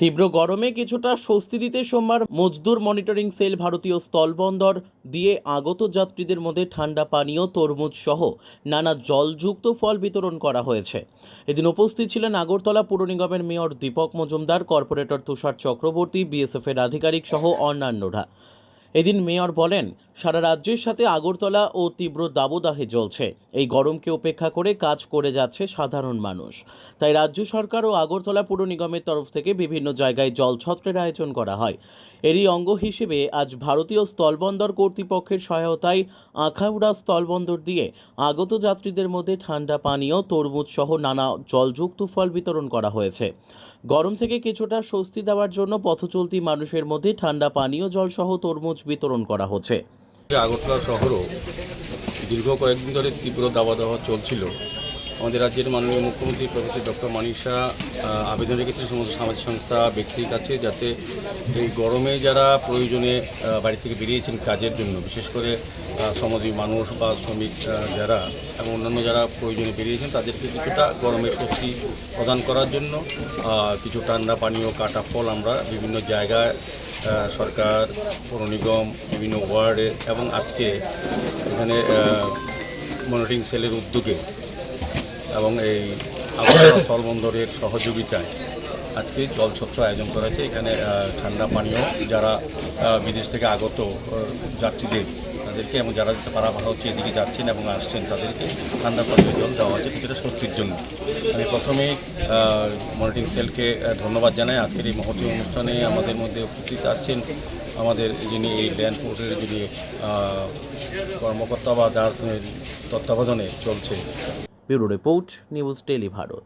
তীব্র গরমে কিছুটা স্বস্তি দিতে সোমবার মজদুর মনিটরিং সেল ভারতীয় স্থলবন্দর দিয়ে আগত যাত্রীদের মধ্যে ঠান্ডা পানীয়, তরমুজ সহ নানা জলযুক্ত ফল বিতরণ করা হয়েছে। এদিন উপস্থিত ছিলেন আগরতলা পুর নিগমের মেয়র দীপক মজুমদার, কর্পোরেটর তুষার চক্রবর্তী, বিএসএফের আধিকারিক সহ অন্যান্যরা। এদিন মেয়র বলেন, সারা রাজ্যের সাথে আগরতলা ও তীব্র দাবদাহে জ্বলছে। এই গরমকে উপেক্ষা করে কাজ করে যাচ্ছে সাধারণ মানুষ। তাই রাজ্য সরকার ও আগরতলা পুর নিগমের তরফ থেকে বিভিন্ন জায়গায় জলছত্রের আয়োজন করা হয়। এরই অঙ্গ হিসেবে আজ ভারতীয় স্থলবন্দর কর্তৃপক্ষের সহায়তায় আখাউড়া স্থলবন্দর দিয়ে আগত যাত্রীদের মধ্যে ঠান্ডা পানীয় তরমুজ সহ নানা জলযুক্ত ফল বিতরণ করা হয়েছে। গরম থেকে কিছুটা স্বস্তি দেওয়ার জন্য পথচলতি মানুষের মধ্যে ঠান্ডা পানীয় জল সহ তরমুজ বিতরণ করা হচ্ছে। আগরতলা শহরও দীর্ঘ কয়েকদিন ধরে তীব্র দাবা দাওয়া চলছিল। আমাদের রাজ্যের মাননীয় মুখ্যমন্ত্রী প্রফেসর ডক্টর মানিসা আবেদন রেখেছে সমস্ত সামাজিক সংস্থা ব্যক্তির কাছে যাতে এই গরমে যারা প্রয়োজনে বাড়ি থেকে বেরিয়েছেন কাজের জন্য, বিশেষ করে শ্রমজীবী মানুষ বা শ্রমিক যারা এবং অন্যান্য যারা প্রয়োজনে বেরিয়েছেন, তাদেরকে কিছুটা গরমের স্বস্তি প্রদান করার জন্য কিছু ঠান্ডা পানীয়, কাটা ফল আমরা বিভিন্ন জায়গায় সরকার, পৌর নিগম, বিভিন্ন ওয়ার্ডে এবং আজকে এখানে মনিটরিং সেলের উদ্যোগে এবং এই আবহাওয়া স্থলবন্দরের সহযোগিতায় আজকে জলছত্র আয়োজন করা হয়েছে। এখানে ঠান্ডা পানীয় যারা বিদেশ থেকে আগত যাত্রীদের তাদেরকে এবং যারা পারাপাড়া হচ্ছে এদিকে যাচ্ছেন এবং আসছেন তাদেরকে ঠান্ডা পানীয় জল দেওয়া হচ্ছে কিছুটা স্বস্তির জন্য। আমি প্রথমেই মনিটরিং সেলকে ধন্যবাদ জানাই। আজকের এই মহতী অনুষ্ঠানে আমাদের মধ্যে উপস্থিত আছেন আমাদের যিনি এই ল্যান্ড পোর্টের যিনি কর্মকর্তা বা যার তত্ত্বাবধানে চলছে। Bureau report, news tele Bharat.